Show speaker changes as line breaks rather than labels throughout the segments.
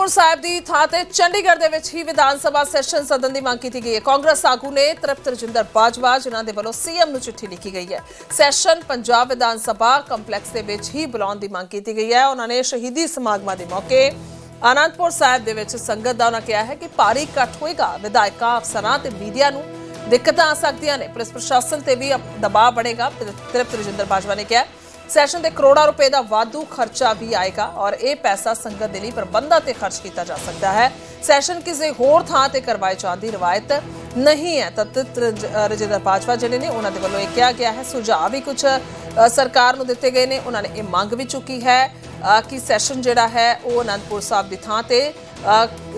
ਅਨੰਦਪੁਰ ਸਾਹਿਬ ਦੀ ਥਾਂ ਤੇ ਚੰਡੀਗੜ੍ਹ ਦੇ ਵਿੱਚ ਹੀ ਵਿਧਾਨ ਸਭਾ ਸੈਸ਼ਨ ਸਦਨ ਦੀ ਮੰਗ ਕੀਤੀ ਗਈ ਹੈ। ਕਾਂਗਰਸ ਆਗੂ ਨੇ ਤ੍ਰਿਪਤ ਰਜਿੰਦਰ ਬਾਜਵਾ, ਜਿਨ੍ਹਾਂ ਦੇ ਵੱਲੋਂ ਸੀਐਮ ਨੂੰ ਚਿੱਠੀ ਲਿਖੀ ਗਈ ਹੈ। ਸੈਸ਼ਨ ਪੰਜਾਬ ਵਿਧਾਨ ਸਭਾ ਕੰਪਲੈਕਸ ਦੇ ਵਿੱਚ ਹੀ ਬੁਲਾਉਣ ਦੀ ਮੰਗ ਕੀਤੀ ਗਈ ਹੈ। ਉਹਨਾਂ ਨੇ ਸ਼ਹੀਦੀ ਸਮਾਗਮਾਂ ਦੇ ਮੌਕੇ ਅਨੰਦਪੁਰ ਸਾਹਿਬ ਦੇ ਵਿੱਚ ਸੰਗਤ ਦਾ ਉਹਨਾਂ ਕਿਹਾ ਹੈ ਕਿ ਭਾਰੀ ਇਕੱਠ ਹੋਏਗਾ। ਵਿਧਾਇਕਾਂ, ਅਫਸਰਾਂ ਤੇ ਮੀਡੀਆ ਨੂੰ ਦਿੱਕਤਾਂ ਆ ਸਕਦੀਆਂ ਨੇ। ਪੁਲਿਸ ਪ੍ਰਸ਼ਾਸਨ ਤੇ ਵੀ ਦਬਾਅ ਬਣੇਗਾ। ਤ੍ਰਿਪਤ ਰਜਿੰਦਰ ਬਾਜਵਾ ਨੇ ਕਿਹਾ ਸੈਸ਼ਨ ਦੇ ਕਰੋੜਾਂ ਰੁਪਏ ਦਾ ਵਾਧੂ ਖਰਚਾ ਵੀ ਆਏਗਾ ਔਰ ਇਹ ਪੈਸਾ ਸੰਗਤ ਦੇ ਲਈ ਪ੍ਰਬੰਧਾਂ ਤੇ ਖਰਚ ਕੀਤਾ ਜਾ ਸਕਦਾ ਹੈ। ਸੈਸ਼ਨ ਕਿਸੇ ਹੋਰ ਥਾਂ ਤੇ ਕਰਵਾਏ ਜਾਣ ਦੀ ਰਵਾਇਤ ਨਹੀਂ ਹੈ। ਤਾਂ ਰਜਿੰਦਰ ਬਾਜਵਾ ਜਿਹੜੇ ਨੇ, ਉਹਨਾਂ ਦੇ ਵੱਲੋਂ ਇਹ ਕਿਹਾ ਗਿਆ ਹੈ। ਸੁਝਾਅ ਵੀ ਕੁਝ ਸਰਕਾਰ ਨੂੰ ਦਿੱਤੇ ਗਏ ਨੇ। ਉਹਨਾਂ ਨੇ ਇਹ ਮੰਗ ਵੀ ਚੁੱਕੀ ਹੈ ਕਿ ਸੈਸ਼ਨ ਜਿਹੜਾ ਹੈ, ਉਹ ਅਨੰਦਪੁਰ ਸਾਹਿਬ ਦੀ ਥਾਂ ਤੇ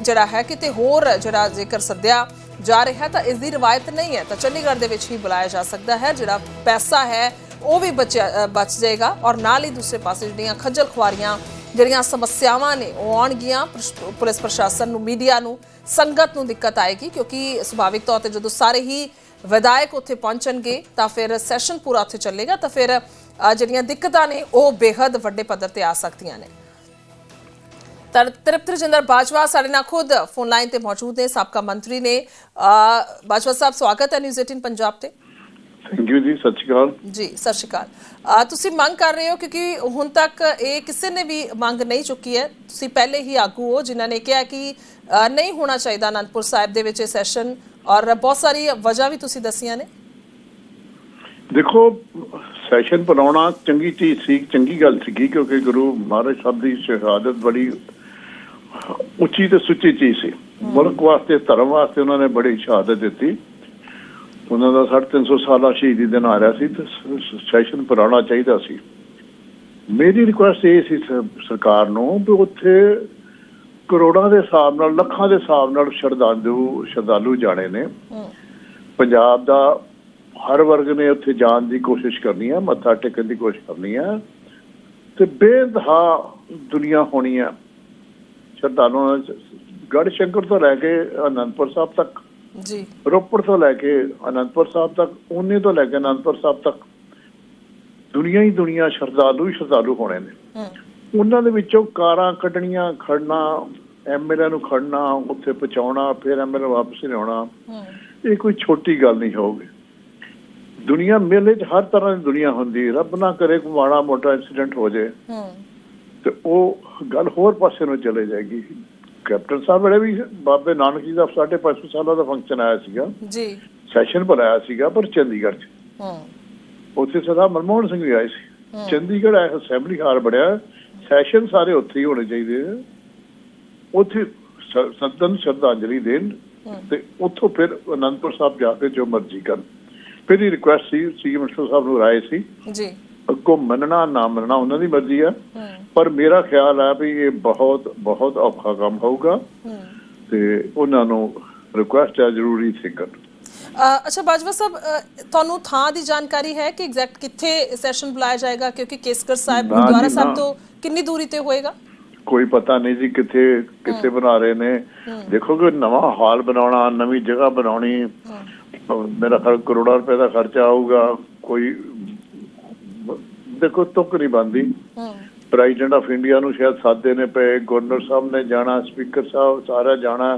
ਜਿਹੜਾ ਹੈ, ਕਿਤੇ ਹੋਰ ਜਿਹੜਾ ਜੇਕਰ ਸੱਦਿਆ ਜਾ ਰਿਹਾ ਤਾਂ ਇਸ ਦੀ ਰਵਾਇਤ ਨਹੀਂ ਹੈ। ਤਾਂ ਚੰਡੀਗੜ੍ਹ ਦੇ ਵਿੱਚ ਹੀ ਬੁਲਾਇਆ ਜਾ ਸਕਦਾ ਹੈ, ਜਿਹੜਾ ਪੈਸਾ ਹੈ ਉਹ ਵੀ ਬਚਿਆ ਬਚ ਜਾਏਗਾ ਔਰ ਨਾਲ ਹੀ ਦੂਸਰੇ ਪਾਸੇ ਜਿਹੜੀਆਂ ਖੱਜਲ ਖੁਆਰੀਆਂ, ਜਿਹੜੀਆਂ ਸਮੱਸਿਆਵਾਂ ਨੇ, ਉਹ ਆਉਣਗੀਆਂ। ਪ੍ਰਸ਼- ਪੁਲਿਸ ਪ੍ਰਸ਼ਾਸਨ ਨੂੰ, ਮੀਡੀਆ ਨੂੰ ਸੰਗਤ ਨੂੰ ਦਿੱਕਤ ਆਏਗੀ ਕਿਉਂਕਿ ਸੁਭਾਵਿਕ ਤੌਰ ਤੇ ਜਦੋਂ ਸਾਰੇ ਹੀ ਵਿਧਾਇਕ ਉੱਥੇ ਪਹੁੰਚਣਗੇ, ਤਾਂ ਫਿਰ ਸੈਸ਼ਨ ਪੂਰਾ ਉੱਥੇ ਚੱਲੇਗਾ, ਤਾਂ ਫਿਰ ਜਿਹੜੀਆਂ ਦਿੱਕਤਾਂ ਨੇ, ਉਹ ਬੇਹੱਦ ਵੱਡੇ ਪੱਧਰ ਤੇ ਆ ਸਕਦੀਆਂ ਨੇ। ਤਰ ਤ੍ਰਿਪਤ ਰਜਿੰਦਰ ਬਾਜਵਾ ਸਾਡੇ ਨਾਲ ਖੁਦ ਫੋਨ ਲਾਈਨ ਤੇ ਮੌਜੂਦ ਨੇ, ਸਾਬਕਾ ਮੰਤਰੀ ਨੇ। ਬਾਜਵਾ ਸਾਹਿਬ, ਸਵਾਗਤ ਹੈ ਨਿਊਜ਼ 18 ਪੰਜਾਬ ਤੇ।
ਥੈਂਕ ਯੂ ਜੀ ਸਤਿ ਸ਼੍ਰੀ ਅਕਾਲ।
ਜੀ ਸਤਿ ਸ਼੍ਰੀ ਅਕਾਲ। ਅ, ਤੁਸੀਂ ਮੰਗ ਕਰ ਰਹੇ ਹੋ ਕਿਉਂਕਿ ਹੁਣ ਤੱਕ ਇਹ ਕਿਸੇ ਨੇ ਵੀ ਮੰਗ ਨਹੀਂ ਚੁੱਕੀ ਹੈ। ਤੁਸੀਂ ਪਹਿਲੇ ਹੀ ਆਗੂ ਹੋ ਜਿਨ੍ਹਾਂ ਨੇ ਕਿਹਾ ਕਿ ਨਹੀਂ ਹੋਣਾ ਚਾਹੀਦਾ ਅਨੰਦਪੁਰ ਸਾਹਿਬ ਦੇ ਵਿੱਚ ਇਹ ਸੈਸ਼ਨ ਔਰ ਬਹੁਤ ਸਾਰੀ ਵਜ੍ਹਾ ਵੀ ਤੁਸੀਂ ਦੱਸੀਆਂ ਨੇ।
ਦੇਖੋ ਸੈਸ਼ਨ ਬਣਾਉਣਾ ਚੰਗੀ ਚੀਜ਼ ਸੀ ਚੰਗੀ ਗੱਲ ਸੀਗੀ ਕਿਉਂਕਿ ਗੁਰੂ ਮਹਾਰਾਜ ਸਾਹਿਬ ਦੀ ਸ਼ਹਾਦਤ ਬੜੀ ਉੱਚੀ ਤੇ ਸੁੱਚੀ ਚੀਜ਼ ਸੀ। ਮੁਲਕ ਵਾਸਤੇ ਧਰਮ ਵਾਸਤੇ ਉਹਨਾਂ ਨੇ ਬੜੀ ਸ਼ਹਾਦਤ ਦਿੱਤੀ। ਉਹਨਾਂ ਦਾ 350 ਸਾਲਾ ਸ਼ਹੀਦੀ ਦਿਨ ਆ ਰਿਹਾ ਸੀ ਤੇ ਸੈਸ਼ਨ ਬਣਾਉਣਾ ਚਾਹੀਦਾ ਸੀ। ਮੇਰੀ ਰਿਕੁਐਸਟ ਇਹ ਸੀ ਸਰਕਾਰ ਨੂੰ ਵੀ ਉੱਥੇ ਕਰੋੜਾਂ ਦੇ ਹਿਸਾਬ ਨਾਲ ਲੱਖਾਂ ਦੇ ਹਿਸਾਬ ਨਾਲ ਸ਼ਰਧਾਲੂ ਸ਼ਰਧਾਲੂ ਜਾਣੇ ਨੇ। ਪੰਜਾਬ ਦਾ ਹਰ ਵਰਗ ਨੇ ਉੱਥੇ ਜਾਣ ਦੀ ਕੋਸ਼ਿਸ਼ ਕਰਨੀ ਹੈ ਮੱਥਾ ਟੇਕਣ ਦੀ ਕੋਸ਼ਿਸ਼ ਕਰਨੀ ਹੈ ਤੇ ਬੇਦਹਾ ਦੁਨੀਆ ਹੋਣੀ ਹੈ ਸ਼ਰਧਾਲੂਆਂ ਗੜ ਸ਼ੰਕਰ ਤੋਂ ਲੈ ਕੇ ਅਨੰਦਪੁਰ ਸਾਹਿਬ ਤੱਕ।
ਜੀ।
ਰੋਪੜ ਤੋਂ ਲੈ ਕੇ ਅਨੰਦਪੁਰ ਸਾਹਿਬ ਤੱਕ ਉਹਨੇ ਤੋਂ ਲੈ ਕੇ ਅਨੰਦਪੁਰ ਸਾਹਿਬ ਤੱਕ ਦੁਨੀਆ ਹੀ ਦੁਨੀਆ ਸ਼ਰਧਾਲੂ ਹੀ ਸ਼ਰਧਾਲੂ ਹੋਣੇ ਨੇ। ਉਹਨਾਂ ਦੇ ਵਿੱਚੋਂ ਕਾਰਾਂ ਕੱਢਣੀਆਂ ਖੜਨਾ ਐਮਐਲਏ ਨੂੰ ਖੜਨਾ ਉੱਥੇ ਪਹੁੰਚਾਉਣਾ ਫਿਰ ਐਮਐਲਏ ਵਾਪਸ ਲਿਆਉਣਾ ਇਹ ਕੋਈ ਛੋਟੀ ਗੱਲ ਨਹੀਂ ਹੋਊਗੀ। ਦੁਨੀਆ ਮੇਲੇ 'ਚ ਹਰ ਤਰ੍ਹਾਂ ਦੀ ਦੁਨੀਆ ਹੁੰਦੀ। ਰੱਬ ਨਾ ਕਰੇ ਕੋਈ ਮਾੜਾ ਮੋਟਾ ਇਨਸੀਡੈਂਟ ਹੋ ਜਾਏ ਤੇ ਉਹ ਗੱਲ ਹੋਰ ਪਾਸੇ ਨੂੰ ਚਲੇ ਜਾਏਗੀ। ਕੈਪਟਨ ਸਾਹਿਬ ਵੇਲੇ ਵੀ ਬਾਬੇ ਨਾਨਕ ਜੀ ਦਾ 550 ਸਾਲਾਂ ਦਾ ਫੰਕਸ਼ਨ ਆਇਆ ਸੀਗਾ।
ਜੀ।
ਸੈਸ਼ਨ ਬੁਲਾਇਆ ਸੀਗਾ ਪਰ ਚੰਡੀਗੜ੍ਹ 'ਚ।
ਹਮ,
ਉੱਥੇ ਸਰਦਾਰ ਮਨਮੋਹਨ ਸਿੰਘ ਵੀ ਆਏ ਸੀ। ਚੰਡੀਗੜ੍ਹ ਅਸੈਂਬਲੀ ਹਾਲ ਬੜਿਆ। ਸੈਸ਼ਨ ਸਾਰੇ ਉੱਥੇ ਹੀ ਹੋਣੇ ਚਾਹੀਦੇ ਆ। ਉੱਥੇ ਸਦਨ ਸ਼ਰਧਾਂਜਲੀ ਦੇਣ ਤੇ ਉੱਥੋਂ ਫਿਰ ਅਨੰਦਪੁਰ ਸਾਹਿਬ ਜਾ ਕੇ ਜੋ ਮਰਜ਼ੀ ਕਰਨ। ਫਿਰ ਇਹ ਰਿਕੁਐਸਟ ਸੀ ਸੀਐਮ ਸਾਹਿਬ ਨੂੰ ਰਾਏ ਸੀ।
ਜੀ।
ਅੱਗੋਂ ਮੰਨਣਾ ਨਾ ਮੰਨਣਾ ਉਹਨਾਂ ਦੀ ਮਰਜ਼ੀ ਆ ਪਰ ਮੇਰਾ ਖਿਆਲ ਹੈ ਵੀ ਇਹ ਬਹੁਤ ਬਹੁਤ ਔਖਾ ਕੰਮ ਹੋਊਗਾ। ਤੇ ਉਹਨਾਂ ਨੂੰ ਰਿਕੁਐਸਟ ਹੈ ਜ਼ਰੂਰੀ ਸੀ ਕਰਨ
ਅ, ਅੱਛਾ ਬਾਜਵਾ ਸਾਹਿਬ ਤੁਹਾਨੂੰ ਥਾਂ ਦੀ ਜਾਣਕਾਰੀ ਹੈ ਕਿ ਐਗਜ਼ੈਕਟ ਕਿੱਥੇ ਸੈਸ਼ਨ ਬੁਲਾਇਆ ਜਾਏਗਾ? ਕਿਉਂਕਿ ਕੇਸਗੜ ਸਾਹਿਬ ਗੁਰਦੁਆਰਾ ਸਾਹਿਬ। ਤੋਂ ਕਿੰਨੀ ਦੂਰੀ ਤੇ ਹੋਏਗਾ?
ਕੋਈ ਪਤਾ ਨਹੀਂ ਜੀ ਕਿੱਥੇ ਕਿੱਥੇ ਬਣਾ ਰਹੇ ਨੇ। ਦੇਖੋ ਕਿ ਨਵਾਂ ਹਾਲ ਬਣਾਉਣਾ ਨਵੀਂ ਜਗ੍ਹਾ ਬਣਾਉਣੀ। ਮੇਰਾ ਖਰ ਕਰੋੜਾਂ ਰੁਪਏ ਦਾ ਖਰਚਾ ਆਊਗਾ। ਕੋਈ ਦੇਖੋ ਤੁੱਕ ਨਹੀਂ ਬੰਦੀ ਪ੍ਰੈਜ਼ੀਡੈਂਟ ਆਫ ਇੰਡੀਆ ਨੂੰ ਸ਼ਾਇਦ ਸਾਦੇ ਨੇ ਪਏ ਗਵਰਨਰ ਸਾਹਿਬ ਨੇ ਜਾਣਾ ਸਪੀਕਰ ਸਾਹਿਬ ਸਾਰਾ ਜਾਣਾ।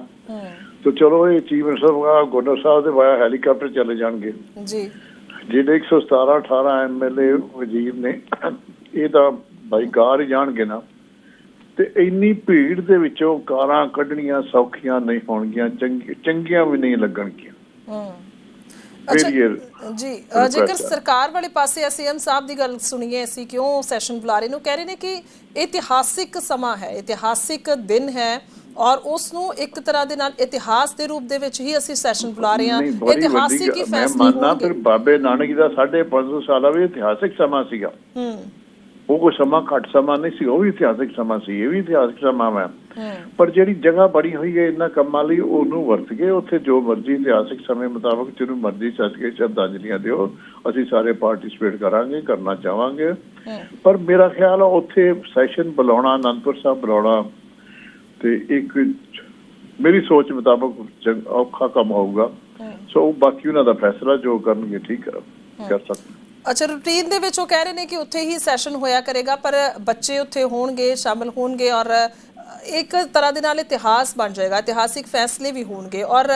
ਤਾਂ ਚਲੋ ਇਹ ਚੀਫ ਮਿਨਿਸਟਰ ਗਵਰਨਰ ਸਾਹਿਬ ਦੇ ਵਾਇਆ ਹੈਲੀਕਾਪਟਰ ਚਲੇ ਜਾਣਗੇ।
ਜੀ।
ਜਿਹੜੇ 117 18 ਐਮਐਲਏ ਵਜ਼ੀਰ ਨੇ ਇਹ ਤਾਂ ਬਾਈ ਕਾਰ ਹੀ ਜਾਣਗੇ ਨਾ। ਤੇ ਇੰਨੀ ਭੀੜ ਦੇ ਵਿੱਚੋਂ ਕਾਰਾਂ ਕੱਢਣੀਆਂ ਸੌਖੀਆਂ ਨਹੀਂ ਹੋਣਗੀਆਂ ਚੰਗੀ- ਚੰਗੀਆਂ ਵੀ ਨਹੀਂ ਲੱਗਣਗੀਆਂ। ਇਹ
ਜੀ ਜੇਕਰ। ਸਰਕਾਰ ਵਾਲੇ ਪਾਸੇ ਸੀਐਮ ਸਾਹਿਬ ਦੀ ਗੱਲ ਸੁਣੀਏ ਅਸੀਂ ਕਿਉਂ ਸੈਸ਼ਨ ਬੁਲਾ ਰਹੇ ਨੂੰ? ਕਹਿ ਰਹੇ ਨੇ ਕਿ ਇਤਿਹਾਸਿਕ ਸਮਾਂ ਹੈ ਇਤਿਹਾਸਿਕ ਦਿਨ ਹੈ ਔਰ ਉਸ ਨੂੰ ਇੱਕ ਤਰ੍ਹਾਂ ਦੇ ਨਾਲ ਇਤਿਹਾਸ ਦੇ ਰੂਪ ਦੇ ਵਿੱਚ ਹੀ ਅਸੀਂ ਸੈਸ਼ਨ ਬੁਲਾ ਰਹੇ ਹਾਂ। ਇਤਿਹਾਸਿਕ ਹੀ
ਗੱਲ- ਮੈਂ
ਫੈਸਲੇ
ਮੰਨਦਾ ਫਿਰ ਬਾਬੇ ਨਾਨਕ ਜੀ ਦਾ 550 ਸਾਲਾ ਵੀ ਇਤਿਹਾਸਿਕ ਸਮਾਂ ਸੀਗਾ।
ਹੂੰ।
ਉਹ ਕੋਈ ਸਮਾਂ ਘੱਟ ਸਮਾਂ ਨਹੀਂ ਸੀ ਉਹ ਵੀ ਇਤਿਹਾਸਿਕ ਸਮਾਂ ਸੀ ਇਹ ਵੀ ਇਤਿਹਾਸਿਕ ਸਮਾਂ ਹੈ
ਹੂੰ।
ਪਰ ਜਿਹੜੀ ਜਗ੍ਹਾ ਬਣੀ ਹੋਈ ਹੈ ਇਹਨਾਂ ਕੰਮਾਂ ਲਈ ਉਹਨੂੰ ਵਰਤ ਕੇ ਉੱਥੇ ਜੋ ਮਰਜ਼ੀ ਇਤਿਹਾਸਿਕ ਸਮੇਂ ਮੁਤਾਬਕ ਜਿਹਨੂੰ ਮਰਜ਼ੀ ਸੱਜ ਕੇ ਸ਼ਰਧਾਂਜਲੀਆਂ ਦਿਓ ਅਸੀਂ ਸਾਰੇ ਪਾਰਟਿਸਿਪੇਟ ਕਰਾਂਗੇ ਕਰਨਾ ਚਾਹਾਂਗੇ।
ਹੂੰ।
ਪਰ ਮੇਰਾ ਖਿਆਲ ਆ ਉੱਥੇ ਸੈਸ਼ਨ ਬੁਲਾਉਣਾ ਅਨੰਦਪੁਰ ਸਾਹਿਬ ਬੁਲਾਉਣਾ ਤੇ ਇੱਕ ਮੇਰੀ ਸੋਚ ਮੁਤਾਬਕ ਔਖਾ ਕੰਮ ਹੋਊਗਾ। ਸੋ ਬਾਕੀ ਉਹਨਾਂ ਦਾ ਫੈਸਲਾ ਜੋ ਕਰਨਗੇ ਠੀਕ ਕਰ ਸਕਦੇ।
ਅੱਛਾ ਰੂਟੀਨ ਦੇ ਵਿੱਚ ਉਹ ਕਹਿ ਰਹੇ ਨੇ ਕਿ ਉੱਥੇ ਹੀ ਸੈਸ਼ਨ ਹੋਇਆ ਕਰੇਗਾ ਪਰ ਬੱਚੇ ਉੱਥੇ ਹੋਣਗੇ ਸ਼ਾਮਲ ਹੋਣਗੇ ਔਰ ਇੱਕ ਤਰ੍ਹਾਂ ਦੇ ਨਾਲ ਇਤਿਹਾਸ ਬਣ ਜਾਏਗਾ ਇਤਿਹਾਸਿਕ ਫੈਸਲੇ ਵੀ ਹੋਣਗੇ ਔਰ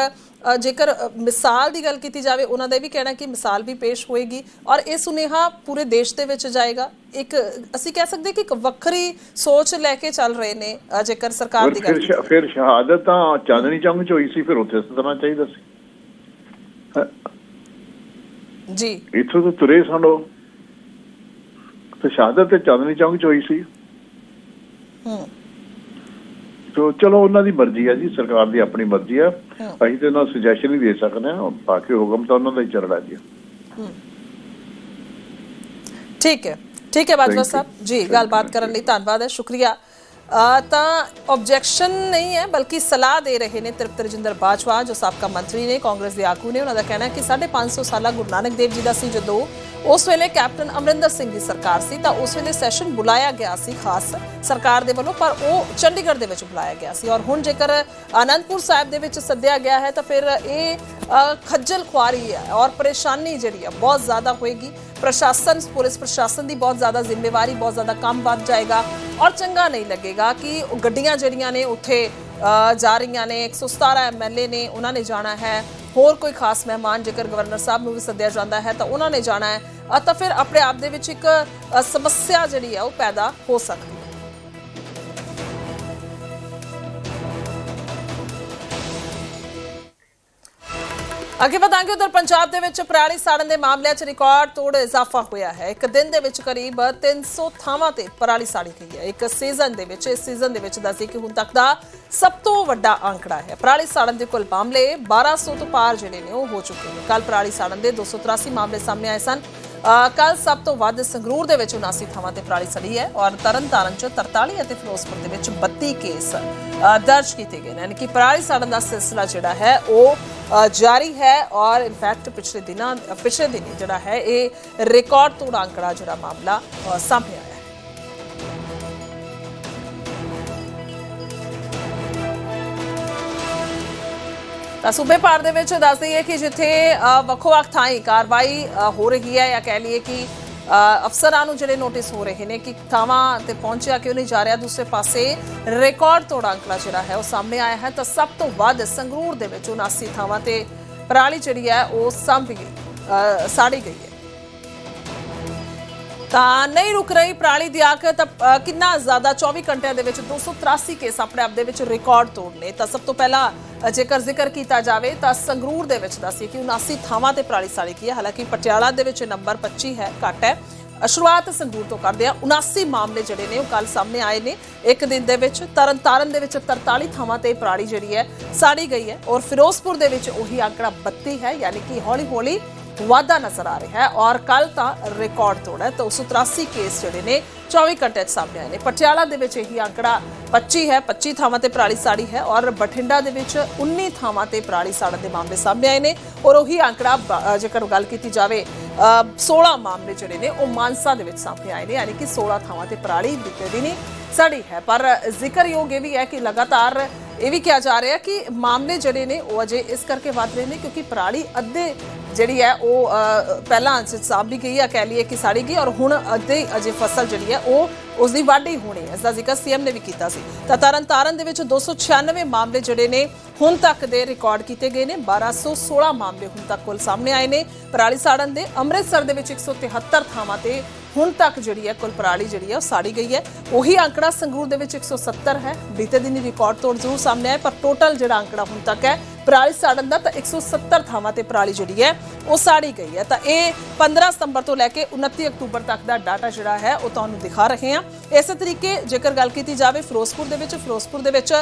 ਜੇਕਰ ਮਿਸਾਲ ਦੀ ਗੱਲ ਕੀਤੀ ਜਾਵੇ ਉਹਨਾਂ ਦਾ ਵੀ ਕਹਿਣਾ ਕਿ ਮਿਸਾਲ ਵੀ ਪੇਸ਼ ਹੋਏਗੀ ਔਰ ਇਹ ਸੁਨੇਹਾ ਪੂਰੇ ਦੇਸ਼ ਦੇ ਵਿੱਚ ਜਾਏਗਾ। ਇੱਕ ਅਸੀਂ ਕਹਿ ਸਕਦੇ ਕਿ ਇੱਕ ਵੱਖਰੀ ਸੋਚ ਲੈ ਕੇ ਚੱਲ ਰਹੇ ਨੇ ਜੇਕਰ ਸਰਕਾਰ ਦੀ ਗੱਲ
ਫਿਰ ਸ਼ਹਾਦਤ ਤਾਂ ਚਾਂਦਨੀ ਚੌਂਕ ਚ ਹੋਈ ਸੀ ਫਿਰ ਉੱਥੇ ਸਦਨਾ ਚਾਹੀਦਾ ਸੀ।
ਜੀ।
ਇੱਥੋਂ ਤਾਂ ਤੁਰੇ ਸਨ ਉਹ ਤੇ ਸ਼ਹਾਦਤ ਤੇ ਚਾਂਦਨੀ ਚੌਂਕ ਚ ਹੋਈ ਸੀ।
ਹੂੰ।
ਤੋ ਚਲੋ ਉਹਨਾਂ ਦੀ ਮਰਜ਼ੀ ਹੈ ਜੀ ਸਰਕਾਰ ਦੀ ਆਪਣੀ ਮਰਜ਼ੀ ਹੈ
ਹਾਂ।
ਅਸੀਂ ਤੇ ਉਹਨਾਂ ਸੁਜੈਸ਼ਨ ਹੀ ਦੇ ਸਕਦੇ ਹਾਂ ਬਾਕੀ ਹੁਕਮ ਤਾਂ ਉਹਨਾਂ ਦਾ ਹੀ ਚੱਲਣਾ ਜੀ।
ਠੀਕ ਹੈ ਠੀਕ ਹੈ ਬਾਜਵਾ. ਸਾਹਿਬ। ਜੀ ਗੱਲਬਾਤ ਕਰਨ ਲਈ ਧੰਨਵਾਦ ਹੈ ਸ਼ੁਕਰੀਆ। ਤਾਂ ਆਬਜੈਕਸ਼ਨ ਨਹੀਂ ਹੈ ਬਲਕਿ ਸਲਾਹ ਦੇ ਰਹੇ ਨੇ ਤ੍ਰਿਪਤ ਰਜਿੰਦਰ ਬਾਜਵਾ ਜੋ ਸਾਬਕਾ ਮੰਤਰੀ ਨੇ ਕਾਂਗਰਸ ਦੇ ਆਗੂ ਨੇ ਉਹਨਾਂ ਦਾ ਕਹਿਣਾ ਹੈ ਕਿ 550 ਸਾਲਾ ਗੁਰੂ ਨਾਨਕ ਦੇਵ ਜੀ ਦਾ ਸੀ ਜਦੋਂ ਉਸ ਵੇਲੇ ਕੈਪਟਨ ਅਮਰਿੰਦਰ ਸਿੰਘ ਦੀ ਸਰਕਾਰ ਸੀ ਤਾਂ ਉਸ ਵੇਲੇ ਸੈਸ਼ਨ ਬੁਲਾਇਆ ਗਿਆ ਸੀ ਖਾਸ ਸਰਕਾਰ ਦੇ ਵੱਲੋਂ ਪਰ ਉਹ ਚੰਡੀਗੜ੍ਹ ਦੇ ਵਿੱਚ ਬੁਲਾਇਆ ਗਿਆ ਸੀ ਔਰ ਹੁਣ ਜੇਕਰ ਆਨੰਦਪੁਰ ਸਾਹਿਬ ਦੇ ਵਿੱਚ ਸੱਦਿਆ ਗਿਆ ਹੈ ਤਾਂ ਫਿਰ ਇਹ ਖੱਜਲ ਖੁਆਰੀ ਹੈ ਔਰ ਪਰੇਸ਼ਾਨੀ ਜਿਹੜੀ ਹੈ ਬਹੁਤ ਜ਼ਿਆਦਾ ਹੋਏਗੀ ਪ੍ਰਸ਼ਾਸਨ ਪੁਲਿਸ ਪ੍ਰਸ਼ਾਸਨ ਦੀ ਬਹੁਤ ਜ਼ਿਆਦਾ ਜ਼ਿੰਮੇਵਾਰੀ ਬਹੁਤ ਜ਼ਿਆਦਾ ਕੰਮ ਵੱਧ ਜਾਏਗਾ ਔਰ ਚੰਗਾ ਨਹੀਂ ਲੱਗੇਗਾ ਕਿ ਗੱਡੀਆਂ ਜਿਹੜੀਆਂ ਨੇ ਉੱਥੇ ਜਾ ਰਹੀਆਂ ਨੇ। 117 ਐਮਐਲਏ ਨੇ, ਉਹਨਾਂ ਨੇ ਜਾਣਾ ਹੈ। ਹੋਰ ਕੋਈ ਖਾਸ ਮਹਿਮਾਨ ਜੇਕਰ ਗਵਰਨਰ ਸਾਹਿਬ ਨੂੰ ਵੀ ਸੱਦਿਆ ਜਾਂਦਾ ਹੈ, ਤਾਂ ਉਹਨਾਂ ਨੇ ਜਾਣਾ ਹੈ। ਤਾਂ ਫਿਰ ਆਪਣੇ ਆਪ ਦੇ ਵਿੱਚ ਇੱਕ ਸਮੱਸਿਆ ਜਿਹੜੀ ਹੈ, ਉਹ ਪੈਦਾ ਹੋ ਸਕਦੀ ਅੱਗੇ ਵਧਾਂਗੇ ਉਧਰ ਪੰਜਾਬ ਦੇ ਵਿੱਚ ਪਰਾਲੀ ਸਾੜਨ ਦੇ ਮਾਮਲਿਆਂ 'ਚ ਰਿਕਾਰਡ ਤੋੜ ਇਜ਼ਾਫਾ ਹੋਇਆ ਹੈ। ਇੱਕ ਦਿਨ ਦੇ ਵਿੱਚ ਕਰੀਬ 300 ਥਾਵਾਂ ਤੇ ਪਰਾਲੀ ਸਾੜੀ ਗਈ ਹੈ। ਇੱਕ ਸੀਜ਼ਨ ਦੇ ਵਿੱਚ, ਇਸ ਸੀਜ਼ਨ ਦੇ ਵਿੱਚ ਦੱਸੀ ਕਿ ਹੁਣ ਤੱਕ ਦਾ ਸਭ ਤੋਂ ਵੱਡਾ ਅੰਕੜਾ ਹੈ। ਪਰਾਲੀ ਸਾੜਨ ਦੇ ਕੁੱਲ ਮਾਮਲੇ 1200 ਤੋਂ ਪਾਰ ਜਿਹੜੇ ਨੇ ਉਹ ਹੋ ਚੁੱਕੇ ਨੇ। ਕੱਲ ਪਰਾਲੀ ਸਾੜਨ ਦੇ 283 ਮਾਮਲੇ ਸਾਹਮਣੇ ਆਏ ਸਨ। ਕੱਲ ਸਭ ਤੋਂ ਵੱਧ ਸੰਗਰੂਰ ਦੇ ਵਿੱਚ 79 ਥਾਵਾਂ ਤੇ ਪਰਾਲੀ ਸੜੀ ਹੈ ਔਰ ਤਰਨਤਾਰਨ 'ਚ 43 ਅਤੇ ਫਿਰੋਜ਼ਪੁਰ ਦੇ ਵਿੱਚ 32 ਕੇਸ ਦਰਜ ਕੀਤੇ ਗਏ ਨੇ। ਯਾਨੀ ਕਿ ਪਰਾਲੀ ਸਾੜਨ ਦਾ ਸਿਲਸਿਲਾ ਜਿਹੜਾ ਹੈ, ਉਹ ਜਾਰੀ ਹੈ ਔਰ ਇਨਫੈਕਟ ਪਿਛਲੇ ਦਿਨਾਂ, ਪਿਛਲੇ ਦਿਨੀ ਜਿਹੜਾ ਹੈ, ਇਹ ਰਿਕਾਰਡ ਤੋੜ ਅੰਕੜਾ ਜਿਹੜਾ ਮਾਮਲਾ ਸਾਹਮਣੇ ਆਇਆ। ਤਾਂ ਸੂਬੇ ਭਰ ਦੇ ਵਿੱਚ ਦੱਸ ਦਈਏ ਕਿ ਜਿੱਥੇ ਵੱਖੋ-ਵੱਖ ਥਾਈਂ ਕਾਰਵਾਈ ਹੋ ਰਹੀ ਹੈ ਜਾਂ ਕਹਿ ਲਈਏ ਕਿ ਅਫਸਰਾਂ ਨੂੰ ਜਿਹੜੇ ਨੋਟਿਸ ਹੋ ਰਹੇ ਨੇ ਕਿ ਥਾਵਾਂ ਤੇ ਪਹੁੰਚਿਆ ਕਿਉਂ ਨਹੀਂ ਜਾ ਰਿਹਾ, ਦੂਸਰੇ ਪਾਸੇ ਰਿਕਾਰਡ ਤੋੜ ਅੰਕੜਾ ਜਿਹੜਾ ਹੈ ਉਹ ਸਾਹਮਣੇ ਆਇਆ ਹੈ। ਤਾਂ ਸਭ ਤੋਂ ਵੱਧ ਸੰਗਰੂਰ ਦੇ ਵਿੱਚ 79 ਥਾਵਾਂ ਤੇ ਪਰਾਲੀ ਜਿਹੜੀ ਹੈ ਉਹ ਸਾਂਭੀ ਗਈ ਸਾੜੀ ਗਈ ਹੈ। ਤਾਂ ਨਹੀਂ ਰੁਕ ਰਹੀ ਪਰਾਲੀ ਦੀ ਅੱਗ ਕਿੰਨਾ ਜ਼ਿਆਦਾ 24 ਘੰਟਿਆਂ ਦੇ ਵਿੱਚ 283 ਕੇਸ ਆਪਣੇ ਆਪ ਦੇ ਵਿੱਚ ਰਿਕਾਰਡ ਤੋੜ ਤੋੜਨੇ ਤਾਂ ਸਭ ਤੋਂ ਪਹਿਲਾਂ ਜੇਕਰ ਜ਼ਿਕਰ ਕੀਤਾ ਜਾਵੇ ਤਾਂ ਸੰਗਰੂਰ ਦੇ ਵਿੱਚ ਦੱਸੀਏ ਕਿ 79 ਥਾਵਾਂ ਤੇ ਪਰਾਲੀ ਸਾੜੀ ਕੀ ਹੈ। ਹਾਲਾਂਕਿ ਪਟਿਆਲਾ ਦੇ ਵਿੱਚ ਨੰਬਰ 25 ਹੈ, ਘੱਟ ਹੈ। ਸ਼ੁਰੂਆਤ ਸੰਗਰੂਰ ਤੋਂ ਕਰਦੇ ਆ। 79 ਮਾਮਲੇ ਜਿਹੜੇ ਨੇ ਉਹ ਕੱਲ ਸਾਹਮਣੇ ਆਏ ਨੇ। ਇੱਕ ਦਿਨ ਦੇ ਵਿੱਚ ਤਰਨਤਾਰਨ ਦੇ ਵਿੱਚ 43 ਥਾਵਾਂ ਤੇ ਪਰਾਲੀ ਜਿਹੜੀ ਹੈ, ਸਾੜੀ ਗਈ ਹੈ। ਔਰ ਫਿਰੋਜ਼ਪੁਰ ਦੇ ਵਿੱਚ ਉਹੀ ਆંકੜਾ 32 ਹੈ, ਯਾਨੀ ਕਿ ਹੌਲੀ ਹੌਲੀ ਵਾਧਾ ਨਜ਼ਰ ਆ ਰਿਹਾ ਹੈ ਔਰ ਕੱਲ ਤਾਂ ਰਿਕਾਰਡ ਤੋੜਾ ਹੈ। ਤਾਂ 183 ਕੇਸ ਜਿਹੜੇ ਨੇ 24 ਘੰਟੇ 'ਚ ਸਾਹਮਣੇ ਆਏ ਨੇ। ਪਟਿਆਲਾ ਦੇ ਵਿੱਚ ਇਹੀ ਅੰਕੜਾ 25 ਹੈ 25 ਥਾਵਾਂ ਤੇ ਪਰਾਲੀ ਸਾੜੀ ਹੈ ਔਰ ਬਠਿੰਡਾ ਦੇ ਵਿੱਚ 19 ਥਾਵਾਂ ਤੇ ਪਰਾਲੀ ਸਾੜਨ ਦੇ ਮਾਮਲੇ ਸਾਹਮਣੇ ਆਏ ਨੇ। ਔਰ ਉਹੀ ਅੰਕੜਾ ਜੇਕਰ ਗੱਲ ਕੀਤੀ ਜਾਵੇ ਅ, 16 ਮਾਮਲੇ ਜਿਹੜੇ ਨੇ ਉਹ ਮਾਨਸਾ ਦੇ ਵਿੱਚ ਸਾਹਮਣੇ ਆਏ ਨੇ। ਯਾਨੀ ਕਿ 16 ਥਾਵਾਂ ਤੇ ਪਰਾਲੀ ਦਿੱਤੇ ਦੀ ਨਹੀਂ ਸਾੜੀ ਹੈ। ਪਰ ਜ਼ਿਕਰਯੋਗ ਇਹ ਵੀ ਹੈ ਕਿ ਲਗਾਤਾਰ ਇਹ ਵੀ ਕਿਹਾ ਜਾ ਰਿਹਾ ਕਿ ਮਾਮਲੇ ਜਿਹੜੇ ਨੇ ਉਹ ਅਜੇ ਇਸ ਕਰਕੇ ਵੱਧ ਰਹੇ ਨੇ ਕਿਉਂਕਿ ਪਰਾਲੀ ਅੱਧੇ ਜਿਹੜੀ ਹੈ ਉਹ ਅ, ਪਹਿਲਾਂ ਸਾਂਭ ਵੀ ਗਈ ਆ ਕਹਿ ਲਈਏ ਕਿ ਸਾੜੀ ਗਈ ਔਰ ਹੁਣ ਅੱਧੇ ਅਜੇ ਫਸਲ ਜਿਹੜੀ ਹੈ ਉਹ ਉਸ ਦੀ ਵਾਢੀ ਹੋਣੀ ਹੈ। ਇਸ ਦਾ ਜ਼ਿਕਰ ਸੀਐਮ ਨੇ ਵੀ ਕੀਤਾ ਸੀ। ਤਾਂ ਤਰਨ ਤਾਰਨ ਦੇ ਵਿੱਚ 296 ਮਾਮਲੇ ਜਿਹੜੇ ਨੇ ਹੁਣ ਤੱਕ ਦੇ ਰਿਕਾਰਡ ਕੀਤੇ ਗਏ ਨੇ। 1216 ਮਾਮਲੇ ਹੁਣ ਤੱਕ ਕੁੱਲ ਸਾਹਮਣੇ ਆਏ ਨੇ। ਪਰਾਲੀ ਸਾੜਨ ਦੇ ਅੰਮ੍ਰਿਤਸਰ ਦੇ ਵਿੱਚ 173 ਥਾਵਾਂ ਤੇ ਹੁਣ ਤੱਕ ਜਿਹੜੀ ਹੈ ਕੁੱਲ ਪਰਾਲੀ ਜਿਹੜੀ ਹੈ ਉਹ ਸਾੜੀ ਗਈ ਹੈ। ਉਹੀ ਅੰਕੜਾ ਸੰਗਰੂਰ ਦੇ ਵਿੱਚ 170 ਹੈ। ਬੀਤੇ ਦਿਨੀ ਰਿਕਾਰਡ ਤੋੜ ਜ਼ਰੂਰ ਸਾਹਮਣੇ ਆਇਆ ਪਰ ਟੋਟਲ ਜਿਹੜਾ ਅੰਕੜਾ ਹੁਣ ਤੱਕ ਹੈ ਪਰਾਲੀ ਸਾੜਨ ਦਾ ਤਾਂ 170 ਥਾਵਾਂ ਤੇ ਪਰਾਲੀ ਜਿਹੜੀ ਹੈ, ਉਹ ਸਾੜੀ ਗਈ ਹੈ। ਤਾਂ ਇਹ 15 ਸਤੰਬਰ ਤੋਂ ਲੈ ਕੇ 29 ਅਕਤੂਬਰ ਤੱਕ ਦਾ ਡਾਟਾ ਜਿਹੜਾ ਹੈ, ਉਹ ਤੁਹਾਨੂੰ ਦਿਖਾ ਰਹੇ ਹਾਂ। ਇਸੇ ਤਰੀਕੇ ਜੇਕਰ ਗੱਲ ਕੀਤੀ ਜਾਵੇ ਫਿਰੋਜ਼ਪੁਰ ਦੇ ਵਿੱਚ, ਫਿਰੋਜ਼ਪੁਰ ਦੇ ਵਿੱਚ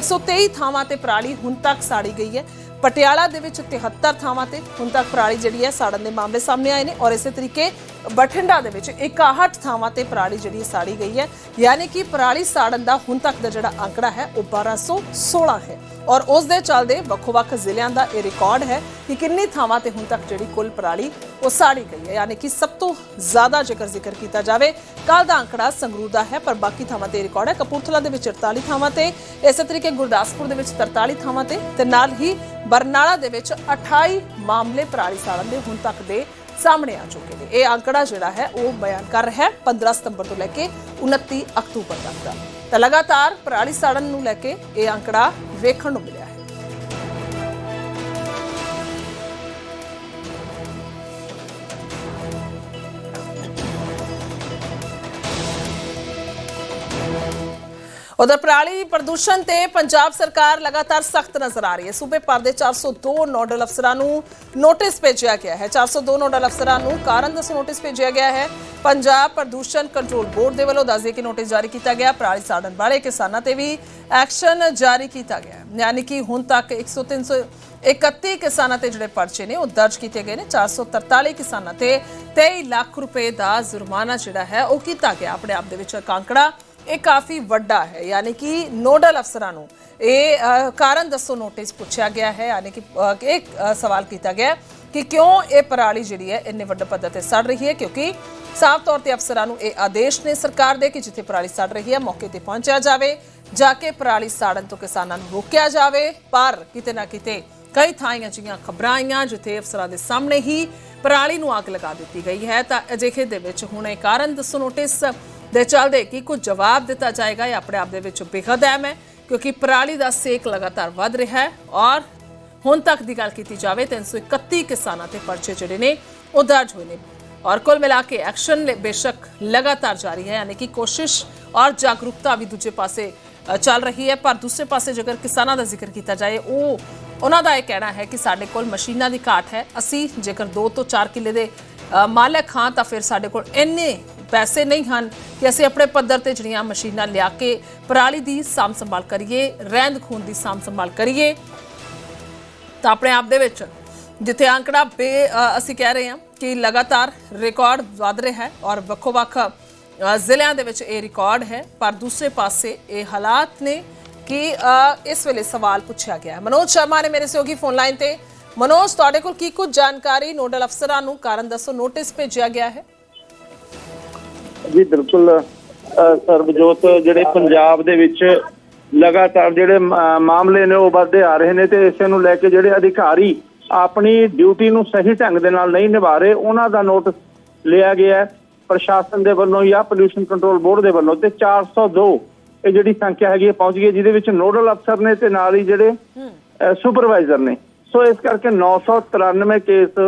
123 ਥਾਵਾਂ ਤੇ ਪਰਾਲੀ ਹੁਣ ਤੱਕ ਸਾੜੀ ਗਈ ਹੈ। ਪਟਿਆਲਾ ਦੇ ਵਿੱਚ 73 ਥਾਵਾਂ ਤੇ ਹੁਣ ਤੱਕ ਪਰਾਲੀ ਜਿਹੜੀ ਹੈ, ਸਾੜਨ ਦੇ ਮਾਮਲੇ ਸਾਹਮਣੇ ਆਏ ਨੇ ਔਰ ਇਸੇ ਤਰੀਕੇ ਬਠਿੰਡਾ ਦੇ ਵਿੱਚ 61 ਥਾਵਾਂ ਤੇ ਪਰਾਲੀ ਜਿਹੜੀ ਸਾੜੀ ਗਈ ਹੈ। ਯਾਨੀ ਕਿ ਪਰਾਲੀ ਸਾੜਨ ਦਾ ਹੁਣ ਤੱਕ ਦਾ ਜਿਹੜਾ ਅੰਕੜਾ ਹੈ, ਉਹ 1216 ਹੈ। ਔਰ ਉਸ ਦੇ ਚੱਲਦੇ ਵੱਖੋ-ਵੱਖ ਜ਼ਿਲ੍ਹਿਆਂ ਦਾ ਇਹ ਰਿਕਾਰਡ ਹੈ ਕਿ ਕਿੰਨੀ ਥਾਵਾਂ ਤੇ ਹੁਣ ਤੱਕ ਜਿਹੜੀ ਕੁੱਲ ਪਰਾਲੀ ਉਹ ਸਾੜੀ ਗਈ ਹੈ। ਯਾਨੀ ਕਿ ਸਭ ਤੋਂ ਜ਼ਿਆਦਾ ਜੇਕਰ ਜ਼ਿਕਰ ਕੀਤਾ ਜਾਵੇ ਕੱਲ ਦਾ ਅੰਕੜਾ ਸੰਗਰੂਰ ਦਾ ਹੈ, ਪਰ ਬਾਕੀ ਥਾਵਾਂ ਤੇ ਰਿਕਾਰਡ ਹੈ। ਕਪੂਰਥਲਾ ਦੇ ਵਿੱਚ 48 ਥਾਵਾਂ ਤੇ, ਇਸੇ ਤਰੀਕੇ ਗੁਰਦਾਸਪੁਰ ਦੇ ਵਿੱਚ 43 ਥਾਵਾਂ ਤੇ ਤੇ ਨਾਲ ਹੀ ਬਰਨਾਲਾ ਦੇ ਵਿੱਚ 28 ਮਾਮਲੇ ਪਰਾਲੀ ਸਾੜਨ ਦੇ ਹੁਣ ਤੱਕ ਦੇ ਸਾਹਮਣੇ ਆ ਚੁੱਕੇ ਨੇ। ਇਹ ਅੰਕੜਾ ਜਿਹੜਾ ਹੈ, ਉਹ ਬਿਆਨ ਕਰ ਰਿਹਾ ਹੈ 15 ਸਤੰਬਰ ਤੋਂ ਲੈ ਕੇ 29 ਅਕਤੂਬਰ ਤੱਕ ਦਾ। ਤਾਂ ਲਗਾਤਾਰ ਪਰਾਲੀ ਸਾੜਨ ਨੂੰ ਲੈ ਕੇ ਇਹ ਅੰਕੜਾ ਵੇਖਣ ਨੂੰ ਮਿਲਿਆ। ਉਧਰ ਪਰਾਲੀ ਪ੍ਰਦੂਸ਼ਣ ਤੇ ਪੰਜਾਬ ਸਰਕਾਰ ਲਗਾਤਾਰ ਸਖਤ ਨਜ਼ਰ ਆ ਰਹੀ ਹੈ। ਸੂਬੇ ਭਰ ਦੇ 402 ਨੋਡਲ ਅਫਸਰਾਂ ਨੂੰ ਨੋਟਿਸ ਭੇਜਿਆ ਗਿਆ ਹੈ। 402 ਨੋਡਲ ਅਫਸਰਾਂ ਨੂੰ ਕਾਰਨ ਦੱਸੋ ਨੋਟਿਸ ਭੇਜਿਆ ਗਿਆ ਹੈ। ਪੰਜਾਬ ਪ੍ਰਦੂਸ਼ਣ ਕੰਟਰੋਲ ਬੋਰਡ ਦੇ ਵੱਲੋਂ ਦੱਸਦੇ ਕਿ ਨੋਟਿਸ ਜਾਰੀ ਕੀਤਾ ਗਿਆ। ਪਰਾਲੀ ਸਾੜਨ ਵਾਲੇ ਕਿਸਾਨਾਂ ਤੇ ਵੀ ਐਕਸ਼ਨ ਜਾਰੀ ਕੀਤਾ ਗਿਆ ਯਾਨੀ ਕਿ ਹੁਣ ਤੱਕ 103 31 ਕਿਸਾਨਾਂ ਤੇ ਜਿਹੜੇ ਪਰਚੇ ਨੇ, ਉਹ ਦਰਜ ਕੀਤੇ ਗਏ ਨੇ। 443 ਕਿਸਾਨਾਂ ਤੇ 23 ਲੱਖ ਰੁਪਏ ਦਾ ਜੁਰਮਾਨਾ ਜਿਹੜਾ ਹੈ, ਉਹ ਕੀਤਾ ਗਿਆ। ਆਪਣੇ ਆਪ ਦੇ ਵਿੱਚ ਕਾਂਕੜਾ ਇਹ ਕਾਫੀ ਵੱਡਾ ਹੈ ਯਾਨੀ ਕਿ ਨੋਡਲ ਅਫਸਰਾਂ ਨੂੰ। ਇਹ ਕਾਰਨ ਦੱਸੋ ਨੋਟਿਸ ਪੁੱਛਿਆ ਗਿਆ ਹੈ ਯਾਨੀ ਕਿ ਅ, ਇੱਕ ਸਵਾਲ ਕੀਤਾ ਗਿਆ ਕਿ ਕਿਉਂ ਇਹ ਪਰਾਲੀ ਜਿਹੜੀ ਹੈ ਇੰਨੇ ਵੱਡੇ ਪੱਧਰ ਤੇ ਸੜ ਰਹੀ ਹੈ ਕਿਉਂਕਿ ਸਾਫ਼ ਤੌਰ ਤੇ ਅਫਸਰਾਂ ਨੂੰ ਇਹ ਆਦੇਸ਼ ਨੇ ਸਰਕਾਰ ਦੇ ਕਿ ਜਿੱਥੇ ਪਰਾਲੀ ਸੜ ਰਹੀ ਹੈ ਮੌਕੇ ਤੇ ਪਹੁੰਚਿਆ ਜਾਵੇ ਜਾ ਕੇ ਪਰਾਲੀ ਸਾੜਨ ਤੋਂ ਕਿਸਾਨਾਂ ਨੂੰ ਰੋਕਿਆ ਜਾਵੇ ਪਰ ਕਿਤੇ ਨਾ ਕਿਤੇ ਕਈ ਥਾਈਆਂ ਜਿਹੀਆਂ ਖਬਰਾਂ ਆਈਆਂ ਜਿੱਥੇ ਅਫਸਰਾਂ ਦੇ ਸਾਹਮਣੇ ਹੀ ਪਰਾਲੀ ਨੂੰ ਅੱਗ ਲਗਾ ਦਿੱਤੀ ਗਈ ਹੈ। ਤਾਂ ਅਜਿਹੇ ਦੇ ਵਿੱਚ ਹੁਣ ਇਹ ਕਾਰਨ ਦੱਸੋ ਨੋਟਿਸ ਦੇ ਚੱਲਦੇ ਕੀ ਕੁਝ ਜਵਾਬ ਦਿੱਤਾ ਜਾਏਗਾ ਇਹ ਆਪਣੇ ਆਪ ਦੇ ਵਿੱਚ ਬੇਹੱਦ ਅਹਿਮ ਹੈ, ਕਿਉਂਕਿ ਪਰਾਲੀ ਦਾ ਸੇਕ ਲਗਾਤਾਰ ਵੱਧ ਰਿਹਾ ਹੈ ਔਰ ਹੁਣ ਤੱਕ ਦੀ ਗੱਲ ਕੀਤੀ ਜਾਵੇ 331 ਕਿਸਾਨਾਂ ਤੇ ਪਰਚੇ ਜਿਹੜੇ ਨੇ ਉਹ ਦਰਜ ਹੋਏ ਨੇ। ਔਰ ਕੁੱਲ ਮਿਲਾ ਕੇ ਐਕਸ਼ਨ ਬੇਸ਼ੱਕ ਲਗਾਤਾਰ ਜਾਰੀ ਹੈ, ਯਾਨੀ ਕਿ ਕੋਸ਼ਿਸ਼ ਔਰ ਜਾਗਰੂਕਤਾ ਵੀ ਦੂਜੇ ਪਾਸੇ ਚੱਲ ਰਹੀ ਹੈ। ਪਰ ਦੂਸਰੇ ਪਾਸੇ ਜੇਕਰ ਕਿਸਾਨਾਂ ਦਾ ਜ਼ਿਕਰ ਕੀਤਾ ਜਾਏ, ਉਹ, ਉਹਨਾਂ ਦਾ ਇਹ ਕਹਿਣਾ ਹੈ ਕਿ ਸਾਡੇ ਕੋਲ ਮਸ਼ੀਨਾਂ ਦੀ ਘਾਟ ਹੈ। ਅਸੀਂ ਜੇਕਰ 2 ਤੋਂ 4 ਕਿੱਲੇ ਦੇ ਮਾਲਕ ਹਾਂ ਤਾਂ ਫਿਰ ਸਾਡੇ ਕੋਲ ਇੰਨੇ ਪੈਸੇ ਨਹੀਂ ਹਨ ਕਿ ਅਸੀਂ ਆਪਣੇ ਪੱਧਰ ਤੇ ਜਿਹੜੀਆਂ ਮਸ਼ੀਨਾਂ ਲਿਆ ਕੇ ਪਰਾਲੀ ਦੀ ਸਾਂਭ ਸੰਭਾਲ ਕਰੀਏ, ਰਹਿੰਦ ਖੂਨ ਦੀ ਸਾਂਭ ਸੰਭਾਲ ਕਰੀਏ, ਤਾਂ ਆਪਣੇ ਆਪ ਦੇ ਵਿੱਚ ਜਿੱਥੇ ਅੰਕੜਾ ਬੇ ਅਸੀਂ ਕਹਿ ਰਹੇ ਹਾਂ ਕਿ ਲਗਾਤਾਰ ਰਿਕਾਰਡ ਵਧ ਰਿਹਾ ਹੈ ਔਰ ਵੱਖੋ-ਵੱਖ ਜ਼ਿਲ੍ਹਿਆਂ ਦੇ ਵਿੱਚ ਇਹ ਰਿਕਾਰਡ ਹੈ, ਪਰ ਦੂਸਰੇ ਪਾਸੇ ਇਹ ਹਾਲਾਤ ਨੇ ਕਿ ਇਸ ਵੇਲੇ ਸਵਾਲ ਪੁੱਛਿਆ ਗਿਆ ਮਨੋਜ ਸ਼ਰਮਾ ਨੇ ਮੇਰੇ ਸਹਿਯੋਗੀ ਫੋਨ ਲਾਈਨ ਤੇ। ਮਨੋਜ, ਤੁਹਾਡੇ ਕੋਲ ਕੀ ਕੁਝ ਜਾਣਕਾਰੀ? ਨੋਡਲ ਅਫਸਰਾਂ ਨੂੰ ਕਾਰਨ ਦੱਸੋ, ਨੋਟਿਸ ਭੇਜਿਆ ਗਿਆ ਹੈ।
ਜੀ ਬਿਲਕੁਲ ਸਰਬਜੋਤ ਜਿਹੜੇ ਪੰਜਾਬ ਦੇ ਵਿੱਚ ਲਗਾਤਾਰ ਜਿਹੜੇ ਮਾਮਲੇ ਨੇ ਉਹ ਵੱਧਦੇ ਆ ਰਹੇ ਨੇ ਤੇ ਇਸੇ ਨੂੰ ਲੈ ਕੇ ਜਿਹੜੇ ਅਧਿਕਾਰੀ ਆਪਣੀ ਡਿਊਟੀ ਨੂੰ ਸਹੀ ਢੰਗ ਦੇ ਨਾਲ ਨਹੀਂ ਨਿਭਾ ਰਹੇ ਉਹਨਾਂ ਦਾ ਨੋਟਿਸ ਲਿਆ ਗਿਆ ਪ੍ਰਸ਼ਾਸਨ ਦੇ ਵੱਲੋਂ ਜਾਂ ਪੋਲੂਸ਼ਨ ਕੰਟਰੋਲ ਬੋਰਡ ਦੇ ਵੱਲੋਂ ਤੇ 402 ਇਹ ਜਿਹੜੀ ਸੰਖਿਆ ਹੈਗੀ ਪਹੁੰਚ ਗਈ ਜਿਹਦੇ ਵਿੱਚ ਨੋਡਲ ਅਫਸਰ ਨੇ ਤੇ ਨਾਲ ਹੀ ਜਿਹੜੇ ਸੁਪਰਵਾਈਜ਼ਰ ਨੇ। ਸੋ ਇਸ ਕਰਕੇ 993 ਕੇਸ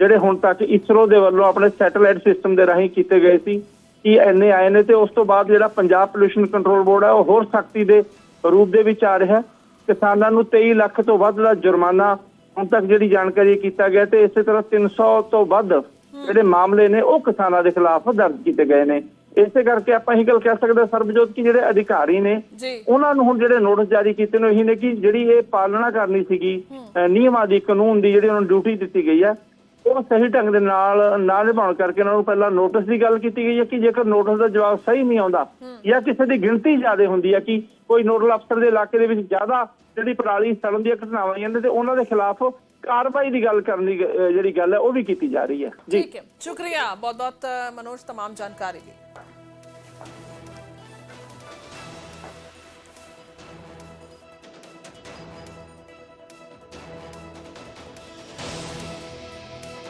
ਜਿਹੜੇ ਹੁਣ ਤੱਕ ਇਸਰੋ ਦੇ ਵੱਲੋਂ ਆਪਣੇ ਸੈਟੇਲਾਈਟ ਸਿਸਟਮ ਦੇ ਰਾਹੀਂ ਕੀਤੇ ਗਏ ਸੀ। ਕਿ ਐਨੇ ਆਏ ਨੇ ਤੇ ਉਸ ਤੋਂ ਬਾਅਦ ਜਿਹੜਾ ਪੰਜਾਬ ਪੋਲੂਸ਼ਨ ਕੰਟਰੋਲ ਬੋਰਡ ਹੈ ਉਹ ਹੋਰ ਸਖਤੀ ਦੇ ਰੂਪ ਦੇ ਵਿੱਚ ਆ ਰਿਹਾ। ਕਿਸਾਨਾਂ ਨੂੰ 23 ਲੱਖ ਤੋਂ ਵੱਧ ਦਾ ਜੁਰਮਾਨਾ ਹੁਣ ਤੱਕ ਜਿਹੜੀ ਜਾਣਕਾਰੀ ਕੀਤਾ ਗਿਆ ਤੇ ਇਸੇ ਤਰ੍ਹਾਂ 300 ਤੋਂ ਵੱਧ ਜਿਹੜੇ ਮਾਮਲੇ ਨੇ ਉਹ ਕਿਸਾਨਾਂ ਦੇ ਖਿਲਾਫ ਦਰਜ ਕੀਤੇ ਗਏ ਨੇ। ਇਸੇ ਕਰਕੇ ਆਪਾਂ ਇਹ ਗੱਲ ਕਹਿ ਸਕਦੇ ਹਾਂ ਸਰਬਜੋਤ ਕਿ ਜਿਹੜੇ ਅਧਿਕਾਰੀ ਨੇ ਉਹਨਾਂ ਨੂੰ ਹੁਣ ਜਿਹੜੇ ਨੋਟਿਸ ਜਾਰੀ ਕੀਤੇ ਨੇ ਇਹੀ ਨੇ ਕਿ ਜਿਹੜੀ ਇਹ ਪਾਲਣਾ ਕਰਨੀ ਸੀਗੀ ਨਿਯਮਾਂ ਦੀ ਕਾਨੂੰਨ ਦੀ ਜਿਹੜੀ ਉਹਨਾਂ ਨੂੰ ਡਿਊਟੀ ਦਿੱਤੀ ਗਈ ਹੈ ਉਹ ਸਹੀ ਢੰਗ ਦੇ ਨਾਲ ਨਾ ਨਿਭਾਉਣ ਕਰਕੇ ਉਹਨਾਂ ਨੂੰ ਪਹਿਲਾਂ ਨੋਟਿਸ ਦੀ ਗੱਲ ਕੀਤੀ ਗਈ ਹੈ ਕਿ ਜੇਕਰ ਨੋਟਿਸ ਦਾ ਜਵਾਬ ਸਹੀ ਨਹੀਂ ਆਉਂਦਾ ਜਾਂ ਕਿਸੇ ਦੀ ਗਿਣਤੀ ਜ਼ਿਆਦਾ ਹੁੰਦੀ ਹੈ ਕਿ ਕੋਈ ਨੋਡਲ ਅਫਸਰ ਦੇ ਇਲਾਕੇ ਦੇ ਵਿੱਚ ਜ਼ਿਆਦਾ ਜਿਹੜੀ ਪਰਾਲੀ ਸੜਨ ਦੀਆਂ ਘਟਨਾਵਾਂ ਆਈਆਂ ਨੇ ਤੇ ਉਹਨਾਂ ਦੇ ਖਿਲਾਫ ਕਾਰਵਾਈ ਦੀ ਗੱਲ ਕਰਨ ਦੀ ਅਹ ਜਿਹੜੀ ਗੱਲ ਹੈ ਉਹ ਵੀ ਕੀਤੀ ਜਾ ਰਹੀ ਹੈ ਜੀ
ਠੀਕ ਹੈ ਸ਼ੁਕਰੀਆ ਬਹੁਤ ਬਹੁਤ ਮਨੋਜ तमाम ਜਾਣਕਾਰੀ ਲਈ